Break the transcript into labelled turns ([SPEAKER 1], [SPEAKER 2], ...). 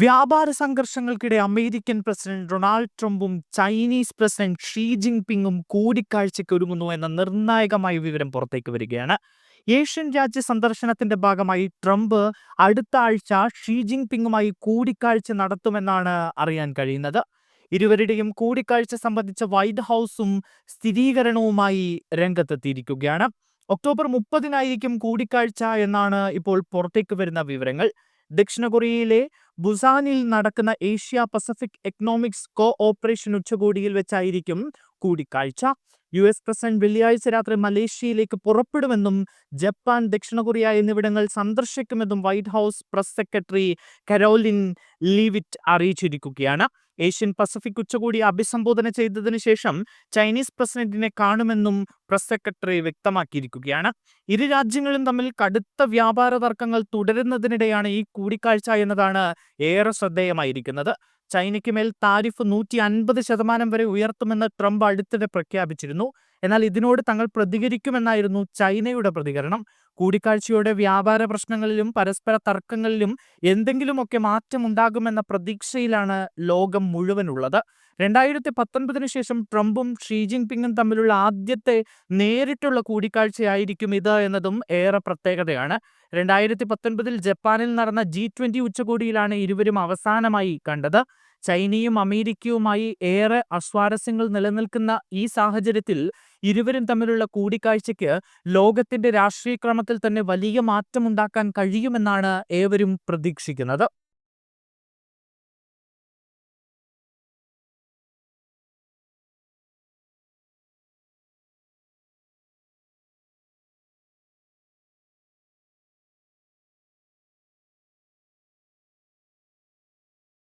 [SPEAKER 1] വ്യാപാര സംഘർഷങ്ങൾക്കിടെ American president Donald ട്രംപും ചൈനീസ് പ്രസിഡന്റ് ഷീ ജിൻപിങ്ങും കൂടിക്കാഴ്ചയ്ക്ക് ഒരുങ്ങുന്നു എന്ന നിർണായകമായ വിവരം പുറത്തേക്ക് വരികയാണ്. ഏഷ്യൻ രാജ്യ സന്ദർശനത്തിന്റെ ഭാഗമായി ട്രംപ് അടുത്ത ആഴ്ച ഷീ ജിൻപിങ്ങുമായി കൂടിക്കാഴ്ച നടത്തുമെന്നാണ് അറിയാൻ കഴിയുന്നത്. ഇരുവരുടെയും കൂടിക്കാഴ്ച സംബന്ധിച്ച വൈറ്റ് ഹൗസും സ്ഥിരീകരണവുമായി രംഗത്തെത്തിയിരിക്കുകയാണ്. ഒക്ടോബർ മുപ്പതിനായിരിക്കും കൂടിക്കാഴ്ച എന്നാണ് ഇപ്പോൾ പുറത്തേക്ക് വരുന്ന വിവരങ്ങൾ. ദക്ഷിണ കൊറിയയിലെ ബുസാനിൽ നടക്കുന്ന Asia Pacific economics cooperation ഉച്ചകോടിയിൽ വെച്ചായിരിക്കും കൂടിക്കാഴ്ച. യു എസ് പ്രസിഡന്റ് വെള്ളിയാഴ്ച രാത്രി മലേഷ്യയിലേക്ക് പുറപ്പെടുമെന്നും ജപ്പാൻ ദക്ഷിണ കൊറിയ എന്നിവിടങ്ങൾ സന്ദർശിക്കുമെന്നും White House press secretary Karoline Leavitt അറിയിച്ചിരിക്കുകയാണ്. Asian Pacific ഉച്ചകോടി അഭിസംബോധന ചെയ്തതിനു ശേഷം ചൈനീസ് പ്രസിഡന്റിനെ കാണുമെന്നും പ്രസ് സെക്രട്ടറി വ്യക്തമാക്കിയിരിക്കുകയാണ്. ഇരു രാജ്യങ്ങളും തമ്മിൽ കടുത്ത വ്യാപാര തർക്കങ്ങൾ തുടരുന്നതിനിടെയാണ് ഈ കൂടിക്കാഴ്ച എന്നതാണ് ഏറെ ശ്രദ്ധേയമായിരിക്കുന്നത്. ചൈനയ്ക്ക് മേൽ താരിഫ് നൂറ്റി അൻപത് ശതമാനം വരെ ഉയർത്തുമെന്ന് ട്രംപ് അടുത്തിടെ പ്രഖ്യാപിച്ചിരുന്നു. എന്നാൽ ഇതിനോട് തങ്ങൾ പ്രതികരിക്കുമെന്നായിരുന്നു ചൈനയുടെ പ്രതികരണം. കൂടിക്കാഴ്ചയോടെ വ്യാപാര പ്രശ്നങ്ങളിലും പരസ്പര തർക്കങ്ങളിലും എന്തെങ്കിലുമൊക്കെ മാറ്റമുണ്ടാകുമെന്ന പ്രതീക്ഷയിലാണ് ലോകം മുഴുവനുള്ളത്. രണ്ടായിരത്തി പത്തൊൻപതിന് ശേഷം ട്രംപും ഷീ ജിൻപിങ്ങും തമ്മിലുള്ള ആദ്യത്തെ നേരിട്ടുള്ള കൂടിക്കാഴ്ചയായിരിക്കും ഇത് എന്നതും ഏറെ പ്രത്യേകതയാണ്. രണ്ടായിരത്തി പത്തൊൻപതിൽ ജപ്പാനിൽ നടന്ന ജി ട്വന്റി ഉച്ചകോടിയിലാണ് ഇരുവരും അവസാനമായി കണ്ടത്. ചൈനയും അമേരിക്കയുമായി ഏറെ അസ്വാരസ്യങ്ങൾ നിലനിൽക്കുന്ന ഈ സാഹചര്യത്തിൽ ഇരുവരും തമ്മിലുള്ള കൂടിക്കാഴ്ചയ്ക്ക് ലോകത്തിന്റെ രാഷ്ട്രീയ ക്രമത്തിൽ തന്നെ വലിയ മാറ്റമുണ്ടാക്കാൻ കഴിയുമെന്നാണ് ഏവരും പ്രതീക്ഷിക്കുന്നത്.